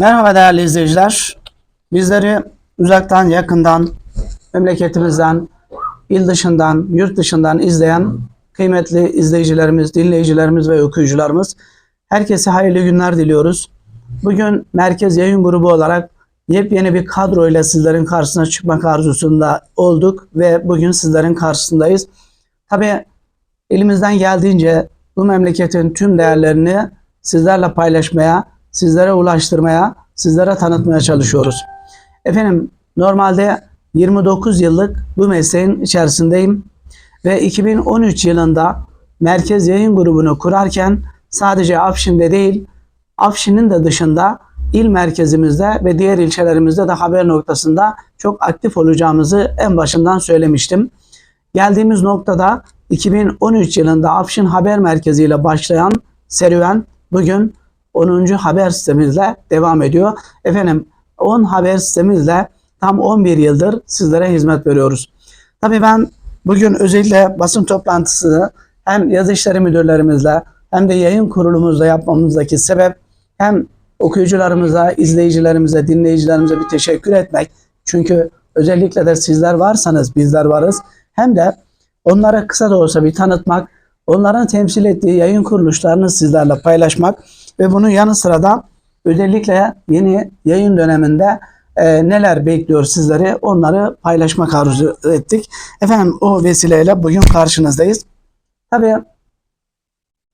Merhaba değerli izleyiciler. Bizleri uzaktan, yakından, memleketimizden, il dışından, yurt dışından izleyen kıymetli izleyicilerimiz, dinleyicilerimiz ve okuyucularımız herkese hayırlı günler diliyoruz. Bugün Merkez Yayın Grubu olarak yepyeni bir kadro ile sizlerin karşısına çıkmak arzusunda olduk ve bugün sizlerin karşısındayız. Tabii elimizden geldiğince bu memleketin tüm değerlerini sizlerle paylaşmaya, sizlere ulaştırmaya, sizlere tanıtmaya çalışıyoruz. Efendim normalde 29 yıllık bu mesleğin içerisindeyim ve 2013 yılında Merkez Yayın Grubu'nu kurarken sadece Afşin'de değil, Afşin'in de dışında il merkezimizde ve diğer ilçelerimizde de haber noktasında çok aktif olacağımızı en başından söylemiştim. Geldiğimiz noktada 2013 yılında Afşin Haber Merkezi ile başlayan serüven bugün 10. haber sitemizle devam ediyor. Efendim 10 haber sitemizle tam 11 yıldır sizlere hizmet veriyoruz. Tabii ben bugün özellikle basın toplantısını hem yazı işleri müdürlerimizle hem de yayın kurulumuzla yapmamızdaki sebep hem okuyucularımıza, izleyicilerimize, dinleyicilerimize bir teşekkür etmek. Çünkü özellikle de sizler varsanız bizler varız. Hem de onlara kısa da olsa bir tanıtmak, onların temsil ettiği yayın kuruluşlarını sizlerle paylaşmak ve bunun yanı sıra da özellikle yeni yayın döneminde e, neler bekliyor sizleri onları paylaşmak arzu ettik. Efendim o vesileyle bugün karşınızdayız. Tabii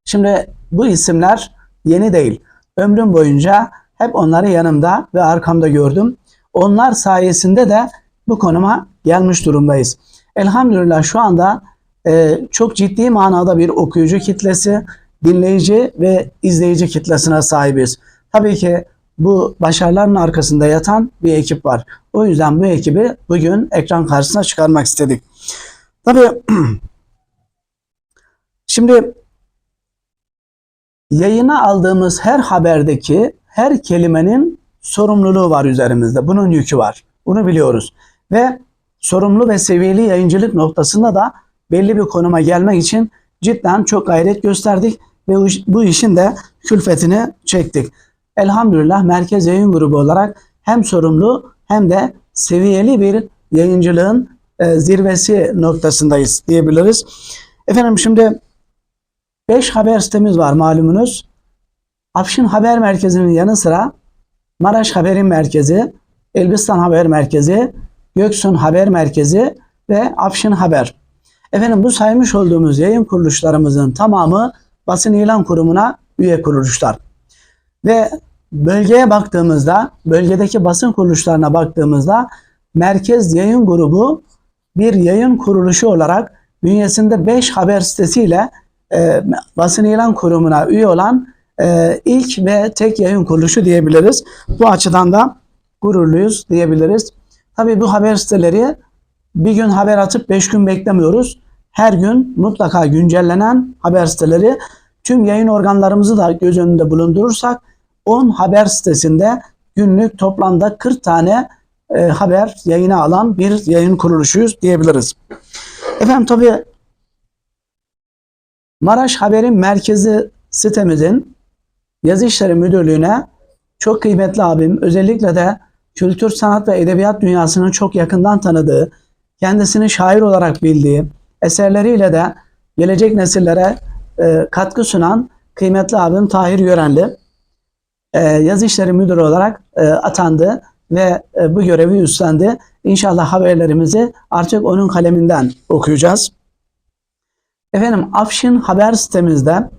şimdi bu isimler yeni değil. Ömrüm boyunca hep onları yanımda ve arkamda gördüm. Onlar sayesinde de bu konuma gelmiş durumdayız. Elhamdülillah şu anda e, çok ciddi manada bir okuyucu kitlesi, dinleyici ve izleyici kitlesine sahibiz. Tabii ki bu başarıların arkasında yatan bir ekip var. O yüzden bu ekibi bugün ekran karşısına çıkarmak istedik. Tabii şimdi yayına aldığımız her haberdeki her kelimenin sorumluluğu var üzerimizde. Bunun yükü var. Bunu biliyoruz. Ve sorumlu ve seviyeli yayıncılık noktasında da belli bir konuma gelmek için cidden çok gayret gösterdik ve bu işin de külfetini çektik. Elhamdülillah Merkez Yayın Grubu olarak hem sorumlu hem de seviyeli bir yayıncılığın e, zirvesi noktasındayız diyebiliriz. Efendim şimdi 5 haber sitemiz var malumunuz. Afşin Haber Merkezi'nin yanı sıra Maraş Haberin Merkezi, Elbistan Haber Merkezi, Göksun Haber Merkezi ve Afşin Haber. Efendim bu saymış olduğumuz yayın kuruluşlarımızın tamamı basın ilan kurumuna üye kuruluşlar. Ve bölgeye baktığımızda, bölgedeki basın kuruluşlarına baktığımızda Merkez Yayın Grubu bir yayın kuruluşu olarak bünyesinde 5 haber sitesiyle e, basın ilan kurumuna üye olan e, ilk ve tek yayın kuruluşu diyebiliriz. Bu açıdan da gururluyuz diyebiliriz. Tabii bu haber siteleri bir gün haber atıp 5 gün beklemiyoruz. Her gün mutlaka güncellenen haber siteleri tüm yayın organlarımızı da göz önünde bulundurursak 10 haber sitesinde günlük toplamda 40 tane e, haber yayına alan bir yayın kuruluşuyuz diyebiliriz. Efendim tabii Maraş Haber'in merkezi sitemizin yazı işleri müdürlüğüne çok kıymetli abim özellikle de kültür, sanat ve edebiyat dünyasının çok yakından tanıdığı, kendisini şair olarak bildiği, eserleriyle de gelecek nesillere e, katkı sunan kıymetli abim Tahir Yörenli e, yazı işleri müdürü olarak e, atandı ve e, bu görevi üstlendi. İnşallah haberlerimizi artık onun kaleminden okuyacağız. Efendim Afşin haber sitemizde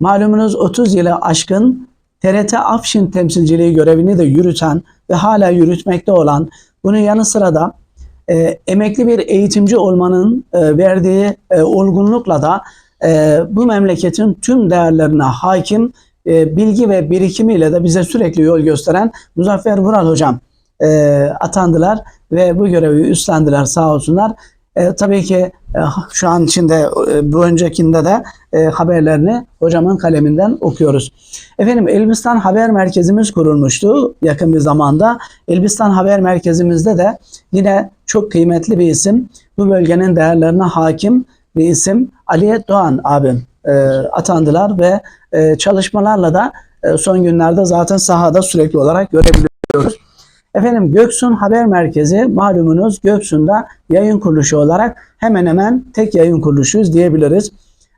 malumunuz 30 yılı aşkın TRT Afşin temsilciliği görevini de yürüten ve hala yürütmekte olan bunun yanı sıra da e, emekli bir eğitimci olmanın e, verdiği e, olgunlukla da e, bu memleketin tüm değerlerine hakim e, bilgi ve birikimiyle de bize sürekli yol gösteren Muzaffer Vural hocam e, atandılar ve bu görevi üstlendiler sağ olsunlar. E, tabii ki e, şu an içinde e, bu öncekinde de e, haberlerini hocamın kaleminden okuyoruz. Efendim Elbistan Haber Merkezimiz kurulmuştu yakın bir zamanda. Elbistan Haber Merkezimizde de yine çok kıymetli bir isim. Bu bölgenin değerlerine hakim bir isim Ali Doğan abim e, atandılar ve e, çalışmalarla da e, son günlerde zaten sahada sürekli olarak görebiliyoruz. Efendim Göksun Haber Merkezi malumunuz Göksun'da yayın kuruluşu olarak hemen hemen tek yayın kuruluşuyuz diyebiliriz.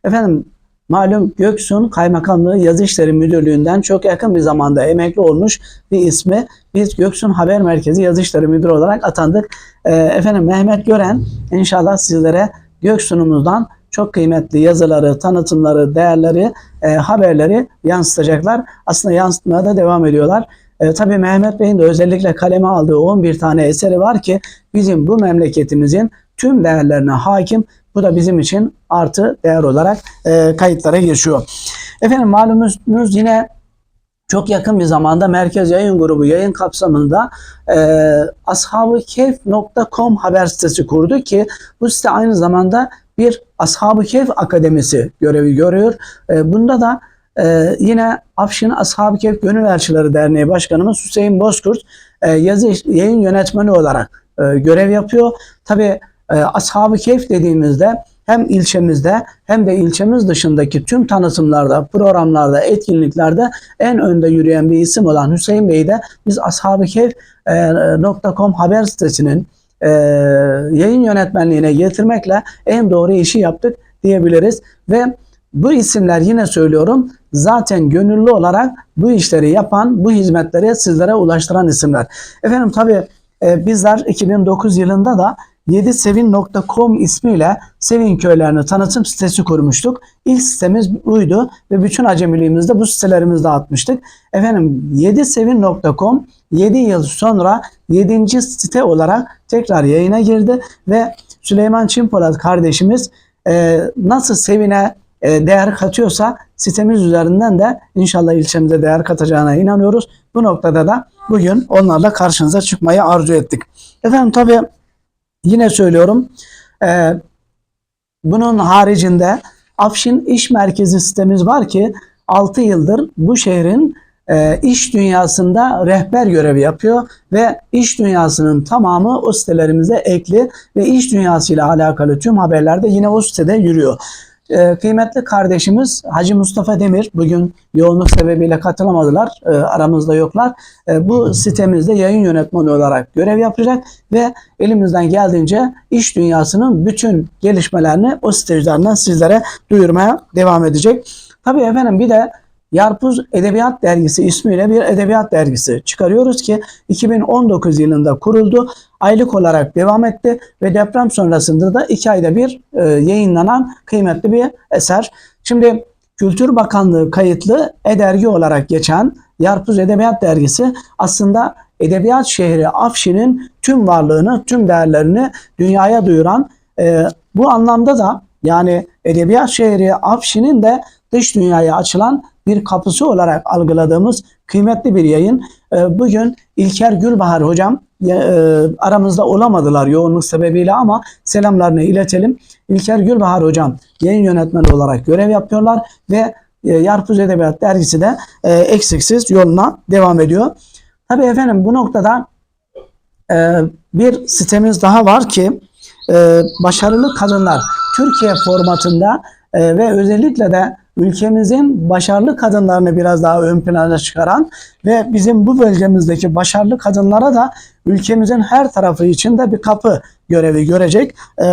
Efendim malum Göksun Kaymakamlığı Yazı İşleri Müdürlüğü'nden çok yakın bir zamanda emekli olmuş bir ismi. Biz Göksun Haber Merkezi Yazı İşleri Müdürü olarak atandık. Ee, efendim Mehmet Gören inşallah sizlere Göksun'umuzdan çok kıymetli yazıları, tanıtımları, değerleri, e, haberleri yansıtacaklar. Aslında yansıtmaya da devam ediyorlar. E, tabii Mehmet Bey'in de özellikle kaleme aldığı 11 tane eseri var ki bizim bu memleketimizin tüm değerlerine hakim. Bu da bizim için artı değer olarak e, kayıtlara geçiyor. Efendim malumunuz yine çok yakın bir zamanda Merkez Yayın Grubu yayın kapsamında e, ashabıkeyf.com haber sitesi kurdu ki bu site aynı zamanda bir Ashab-ı Keyf Akademisi görevi görüyor. E, bunda da e, yine Afşin Ashab-ı Keyf Gönül Elçileri Derneği Başkanımız Hüseyin Bozkurt e, yazı yayın yönetmeni olarak e, görev yapıyor. Tabi e, Ashab-ı Keyf dediğimizde hem ilçemizde hem de ilçemiz dışındaki tüm tanıtımlarda, programlarda, etkinliklerde en önde yürüyen bir isim olan Hüseyin Bey'i de biz Ashab-ı Keyf.com haber sitesinin e, yayın yönetmenliğine getirmekle en doğru işi yaptık diyebiliriz. Ve bu isimler yine söylüyorum zaten gönüllü olarak bu işleri yapan, bu hizmetleri sizlere ulaştıran isimler. Efendim tabi e, bizler 2009 yılında da 7sevin.com ismiyle Sevin köylerini tanıtım sitesi kurmuştuk. İlk sitemiz buydu ve bütün acemiliğimizde bu sitelerimizde atmıştık. Efendim 7sevin.com 7 yıl sonra 7. site olarak tekrar yayına girdi ve Süleyman Çimpolat kardeşimiz e, nasıl Sevin'e değer katıyorsa sitemiz üzerinden de inşallah ilçemize değer katacağına inanıyoruz. Bu noktada da bugün onlarla karşınıza çıkmayı arzu ettik. Efendim tabii Yine söylüyorum. E, bunun haricinde Afşin İş Merkezi sitemiz var ki 6 yıldır bu şehrin e, iş dünyasında rehber görevi yapıyor ve iş dünyasının tamamı o sitelerimize ekli ve iş dünyasıyla alakalı tüm haberler de yine o sitede yürüyor. E, kıymetli kardeşimiz Hacı Mustafa Demir bugün yoğunluk sebebiyle katılamadılar. E, aramızda yoklar. E, bu sitemizde yayın yönetmeni olarak görev yapacak ve elimizden geldiğince iş dünyasının bütün gelişmelerini o üzerinden sizlere duyurmaya devam edecek. Tabii efendim bir de Yarpuz Edebiyat Dergisi ismiyle bir edebiyat dergisi çıkarıyoruz ki 2019 yılında kuruldu. Aylık olarak devam etti ve deprem sonrasında da iki ayda bir e, yayınlanan kıymetli bir eser. Şimdi Kültür Bakanlığı kayıtlı e-dergi olarak geçen Yarpuz Edebiyat Dergisi aslında edebiyat şehri Afşin'in tüm varlığını, tüm değerlerini dünyaya duyuran e, bu anlamda da yani edebiyat şehri Afşin'in de dış dünyaya açılan bir kapısı olarak algıladığımız kıymetli bir yayın. Ee, bugün İlker Gülbahar hocam e, aramızda olamadılar yoğunluk sebebiyle ama selamlarını iletelim. İlker Gülbahar hocam yayın yönetmeni olarak görev yapıyorlar ve e, Yarpuz Edebiyat Dergisi de e, eksiksiz yoluna devam ediyor. Tabii efendim bu noktada bir sitemiz daha var ki başarılı kadınlar Türkiye formatında ve özellikle de ülkemizin başarılı kadınlarını biraz daha ön plana çıkaran ve bizim bu bölgemizdeki başarılı kadınlara da ülkemizin her tarafı için de bir kapı görevi görecek e,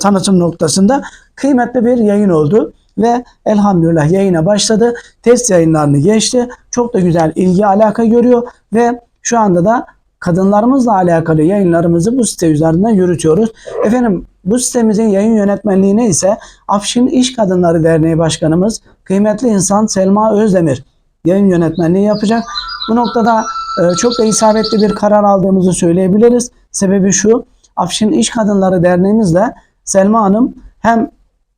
tanıtım noktasında kıymetli bir yayın oldu ve elhamdülillah yayına başladı. Test yayınlarını geçti. Çok da güzel ilgi alaka görüyor ve şu anda da kadınlarımızla alakalı yayınlarımızı bu site üzerinden yürütüyoruz. Efendim bu sitemizin yayın yönetmenliğine ise Afşin İş Kadınları Derneği Başkanımız kıymetli insan Selma Özdemir yayın yönetmenliği yapacak. Bu noktada e, çok da isabetli bir karar aldığımızı söyleyebiliriz. Sebebi şu, Afşin İş Kadınları Derneğimizle Selma Hanım hem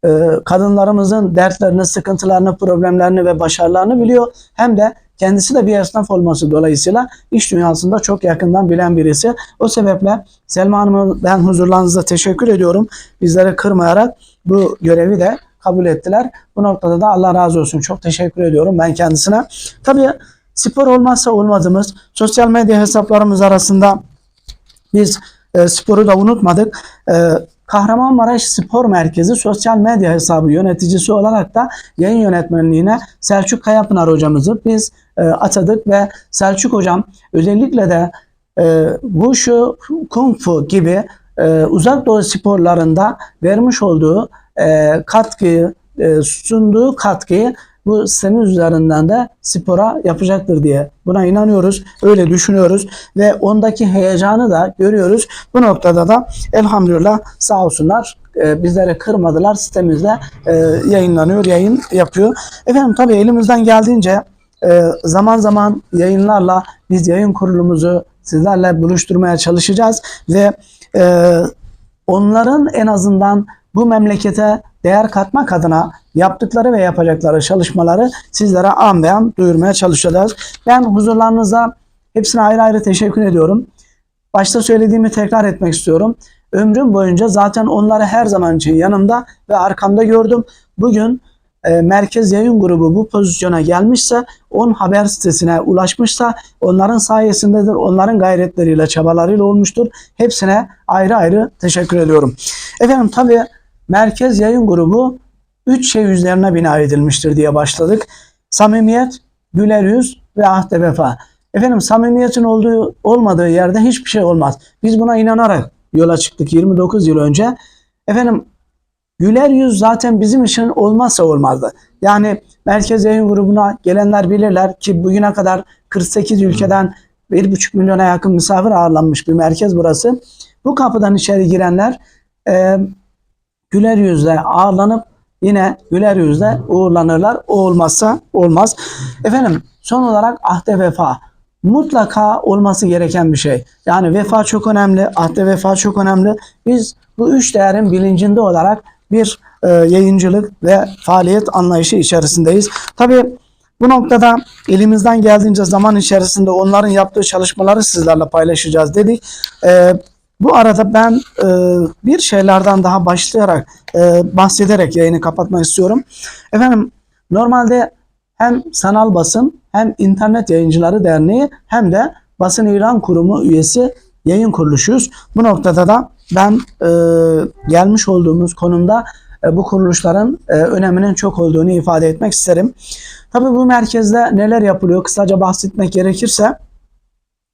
e, kadınlarımızın dertlerini, sıkıntılarını, problemlerini ve başarılarını biliyor hem de Kendisi de bir esnaf olması dolayısıyla iş dünyasında çok yakından bilen birisi. O sebeple Selma Hanım'a ben huzurlarınızda teşekkür ediyorum. Bizleri kırmayarak bu görevi de kabul ettiler. Bu noktada da Allah razı olsun. Çok teşekkür ediyorum ben kendisine. Tabii spor olmazsa olmazımız. Sosyal medya hesaplarımız arasında biz e, sporu da unutmadık. E, Kahramanmaraş Spor Merkezi sosyal medya hesabı yöneticisi olarak da yayın yönetmenliğine Selçuk Kayapınar hocamızı biz e, atadık ve Selçuk hocam özellikle de e, Wushu, Kung Fu gibi e, uzak doğu sporlarında vermiş olduğu e, katkıyı, e, sunduğu katkıyı bu sistemi üzerinden de spora yapacaktır diye buna inanıyoruz. Öyle düşünüyoruz ve ondaki heyecanı da görüyoruz. Bu noktada da elhamdülillah sağ olsunlar e, bizleri kırmadılar. Sitemizde e, yayınlanıyor, yayın yapıyor. Efendim tabii elimizden geldiğince e, zaman zaman yayınlarla biz yayın kurulumuzu sizlerle buluşturmaya çalışacağız ve onların en azından bu memlekete değer katmak adına yaptıkları ve yapacakları çalışmaları sizlere an be an duyurmaya çalışacağız. Ben huzurlarınızda hepsine ayrı ayrı teşekkür ediyorum. Başta söylediğimi tekrar etmek istiyorum. Ömrüm boyunca zaten onları her zaman için yanımda ve arkamda gördüm. Bugün e, Merkez Yayın Grubu bu pozisyona gelmişse, 10 haber sitesine ulaşmışsa onların sayesindedir, onların gayretleriyle, çabalarıyla olmuştur. Hepsine ayrı ayrı teşekkür ediyorum. Efendim tabii Merkez Yayın Grubu 3 şey üzerine bina edilmiştir diye başladık. Samimiyet, güler yüz ve ahde vefa. Efendim samimiyetin olduğu olmadığı yerde hiçbir şey olmaz. Biz buna inanarak yola çıktık 29 yıl önce. Efendim güler yüz zaten bizim için olmazsa olmazdı. Yani Merkez Yayın Grubu'na gelenler bilirler ki bugüne kadar 48 ülkeden 1,5 milyona yakın misafir ağırlanmış bir merkez burası. Bu kapıdan içeri girenler e, güler yüzle ağırlanıp yine güler yüzle uğurlanırlar. O olmazsa olmaz. Efendim son olarak ahde vefa mutlaka olması gereken bir şey. Yani vefa çok önemli, ahde vefa çok önemli. Biz bu üç değerin bilincinde olarak bir e, yayıncılık ve faaliyet anlayışı içerisindeyiz. Tabii bu noktada elimizden geldiğince zaman içerisinde onların yaptığı çalışmaları sizlerle paylaşacağız dedik. E, bu arada ben e, bir şeylerden daha başlayarak e, bahsederek yayını kapatmak istiyorum. Efendim normalde hem sanal basın hem internet yayıncıları derneği hem de basın ilan kurumu üyesi yayın kuruluşuyuz. Bu noktada da ben e, gelmiş olduğumuz konumda e, bu kuruluşların e, öneminin çok olduğunu ifade etmek isterim. Tabii bu merkezde neler yapılıyor kısaca bahsetmek gerekirse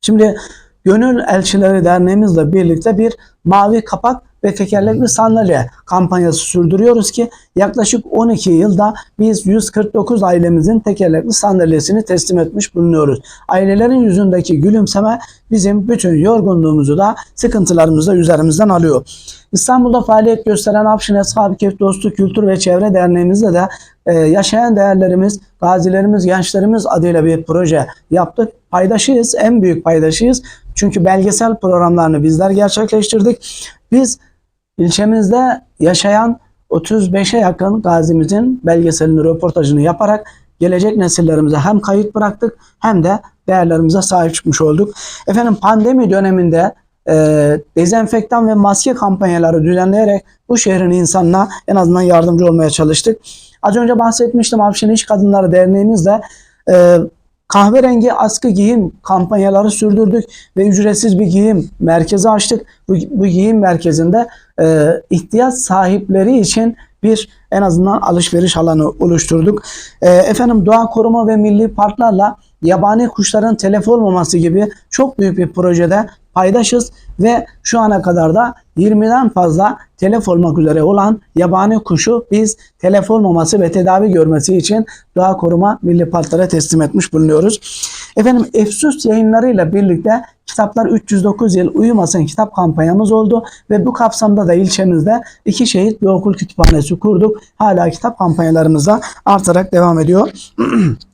şimdi Gönül Elçileri Derneğimizle birlikte bir mavi kapak ve tekerlekli sandalye kampanyası sürdürüyoruz ki yaklaşık 12 yılda biz 149 ailemizin tekerlekli sandalyesini teslim etmiş bulunuyoruz. Ailelerin yüzündeki gülümseme bizim bütün yorgunluğumuzu da sıkıntılarımızı da üzerimizden alıyor. İstanbul'da faaliyet gösteren Afşin Eshab-ı Kehf Dostu Kültür ve Çevre Derneğimizde de e, yaşayan değerlerimiz, gazilerimiz, gençlerimiz adıyla bir proje yaptık. Paydaşıyız, en büyük paydaşıyız. Çünkü belgesel programlarını bizler gerçekleştirdik. Biz ilçemizde yaşayan 35'e yakın gazimizin belgeselini, röportajını yaparak gelecek nesillerimize hem kayıt bıraktık hem de değerlerimize sahip çıkmış olduk. Efendim pandemi döneminde e, dezenfektan ve maske kampanyaları düzenleyerek bu şehrin insanına en azından yardımcı olmaya çalıştık. Az önce bahsetmiştim Afşin İş Kadınları Derneğimizle e, kahverengi askı giyim kampanyaları sürdürdük ve ücretsiz bir giyim merkezi açtık. Bu, bu giyim merkezinde e, ihtiyaç sahipleri için bir en azından alışveriş alanı oluşturduk. E, efendim doğa koruma ve milli parklarla yabani kuşların telef olmaması gibi çok büyük bir projede paydaşız ve şu ana kadar da 20'den fazla telef olmak üzere olan yabani kuşu biz telef olmaması ve tedavi görmesi için Doğa Koruma Milli Parklara teslim etmiş bulunuyoruz. Efendim Efsus yayınlarıyla birlikte kitaplar 309 yıl uyumasın kitap kampanyamız oldu ve bu kapsamda da ilçemizde iki şehit bir okul kütüphanesi kurduk. Hala kitap kampanyalarımız artarak devam ediyor.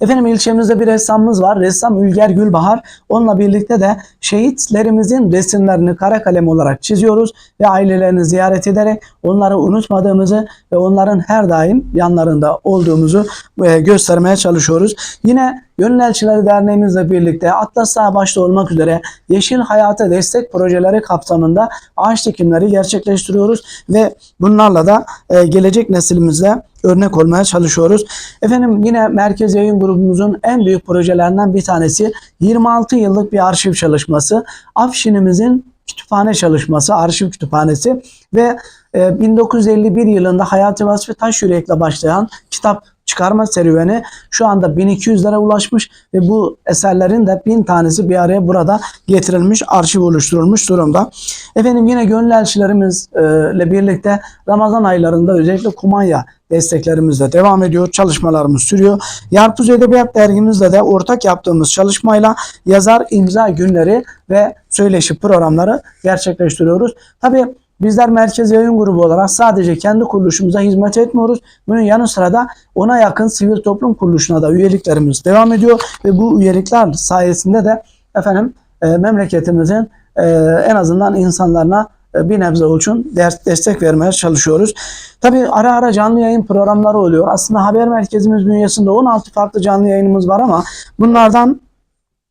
Efendim ilçemizde bir ressamımız var. Ressam Ülger Gülbahar. Onunla birlikte de şehitlerimizin resimlerini kara kalem olarak çiziyoruz ve ailelerini ziyaret ederek onları unutmadığımızı ve onların her daim yanlarında olduğumuzu e, göstermeye çalışıyoruz. Yine Gönül Elçileri Derneğimizle birlikte Atlas Dağı başta olmak üzere Yeşil Hayata Destek Projeleri kapsamında ağaç dikimleri gerçekleştiriyoruz ve bunlarla da e, gelecek neslimize örnek olmaya çalışıyoruz. Efendim yine Merkez Yayın Grubumuzun en büyük projelerinden bir tanesi 26 yıllık bir arşiv çalışması. Afşinimizin kütüphane çalışması, arşiv kütüphanesi ve e, 1951 yılında Hayati Vasfi Taş Yürek'le başlayan kitap çıkarma serüveni şu anda 1200'lere ulaşmış ve bu eserlerin de bin tanesi bir araya burada getirilmiş, arşiv oluşturulmuş durumda. Efendim yine gönül elçilerimizle birlikte Ramazan aylarında özellikle kumanya desteklerimiz de devam ediyor. Çalışmalarımız sürüyor. Yarpuz Edebiyat Dergimizle de ortak yaptığımız çalışmayla yazar imza günleri ve söyleşi programları gerçekleştiriyoruz. Tabii Bizler merkez yayın grubu olarak sadece kendi kuruluşumuza hizmet etmiyoruz. Bunun yanı sıra da ona yakın sivil toplum kuruluşuna da üyeliklerimiz devam ediyor ve bu üyelikler sayesinde de efendim e, memleketimizin e, en azından insanlarına e, bir nebze olsun destek vermeye çalışıyoruz. Tabii ara ara canlı yayın programları oluyor. Aslında haber merkezimiz bünyesinde 16 farklı canlı yayınımız var ama bunlardan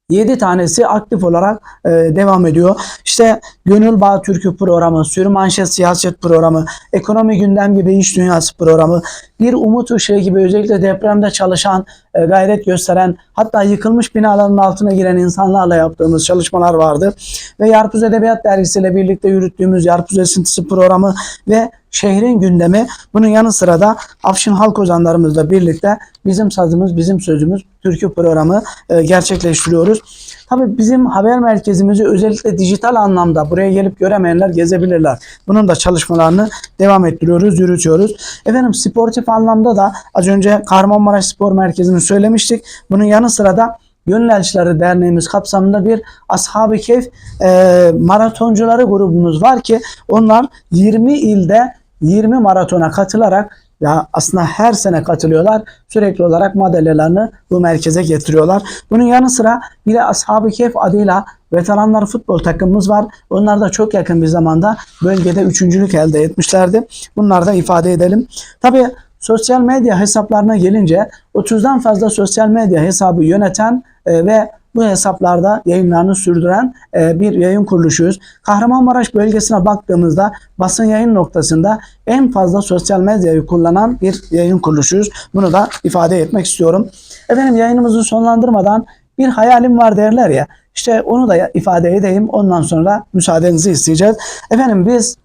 7 tanesi aktif olarak e, devam ediyor. İşte Gönül Bağ Türkü programı, Sürü Manşet Siyaset programı, Ekonomi Gündem gibi İş Dünyası programı, Bir Umut Işığı gibi özellikle depremde çalışan, e, gayret gösteren, hatta yıkılmış binaların altına giren insanlarla yaptığımız çalışmalar vardı. Ve Yarpuz Edebiyat Dergisi ile birlikte yürüttüğümüz Yarpuz Esintisi programı ve şehrin gündemi. Bunun yanı sıra da Afşin Halk Ozanlarımızla birlikte bizim sazımız, bizim sözümüz türkü programı e, gerçekleştiriyoruz. Tabii bizim haber merkezimizi özellikle dijital anlamda buraya gelip göremeyenler gezebilirler. Bunun da çalışmalarını devam ettiriyoruz, yürütüyoruz. Efendim sportif anlamda da az önce Kahramanmaraş Spor Merkezi'ni söylemiştik. Bunun yanı sıra da Gönül Elçileri Derneğimiz kapsamında bir Ashab-ı Keyf e, maratoncuları grubumuz var ki onlar 20 ilde 20 maratona katılarak ya aslında her sene katılıyorlar. Sürekli olarak madalyelerini bu merkeze getiriyorlar. Bunun yanı sıra bir de Ashab-ı Kehf adıyla veteranlar futbol takımımız var. Onlar da çok yakın bir zamanda bölgede üçüncülük elde etmişlerdi. Bunları da ifade edelim. Tabii sosyal medya hesaplarına gelince 30'dan fazla sosyal medya hesabı yöneten e, ve bu hesaplarda yayınlarını sürdüren e, bir yayın kuruluşuyuz. Kahramanmaraş bölgesine baktığımızda basın yayın noktasında en fazla sosyal medyayı kullanan bir yayın kuruluşuyuz. Bunu da ifade etmek istiyorum. Efendim yayınımızı sonlandırmadan bir hayalim var derler ya. İşte onu da ifade edeyim. Ondan sonra müsaadenizi isteyeceğiz. Efendim biz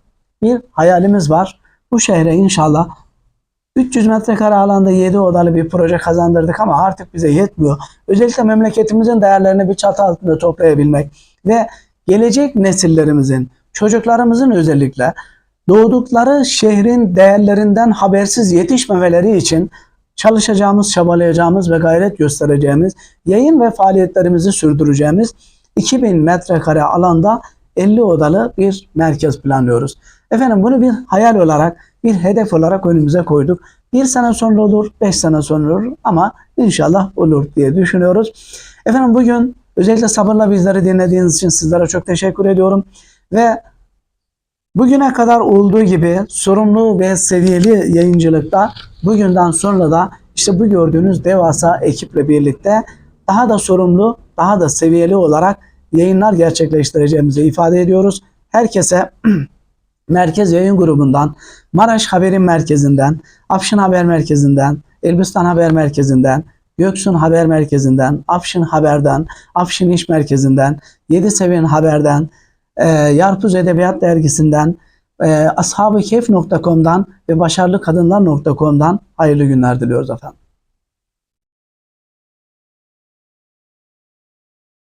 bir hayalimiz var. Bu şehre inşallah 300 metrekare alanda 7 odalı bir proje kazandırdık ama artık bize yetmiyor. Özellikle memleketimizin değerlerini bir çatı altında toplayabilmek ve gelecek nesillerimizin, çocuklarımızın özellikle doğdukları şehrin değerlerinden habersiz yetişmemeleri için çalışacağımız, çabalayacağımız ve gayret göstereceğimiz, yayın ve faaliyetlerimizi sürdüreceğimiz 2000 metrekare alanda 50 odalı bir merkez planlıyoruz. Efendim bunu bir hayal olarak, bir hedef olarak önümüze koyduk. Bir sene sonra olur, beş sene sonra olur ama inşallah olur diye düşünüyoruz. Efendim bugün özellikle sabırla bizleri dinlediğiniz için sizlere çok teşekkür ediyorum. Ve bugüne kadar olduğu gibi sorumlu ve seviyeli yayıncılıkta bugünden sonra da işte bu gördüğünüz devasa ekiple birlikte daha da sorumlu, daha da seviyeli olarak yayınlar gerçekleştireceğimizi ifade ediyoruz. Herkese Merkez Yayın Grubu'ndan, Maraş Haberin Merkezi'nden, Afşin Haber Merkezi'nden, Elbistan Haber Merkezi'nden, Göksun Haber Merkezi'nden, Afşin Haber'den, Afşin İş Merkezi'nden, Yedi Seviyen Haber'den, e, Yarpuz Edebiyat Dergisi'nden, e, ashabıkeyf.com'dan ve başarılıkadınlar.com'dan hayırlı günler diliyoruz efendim.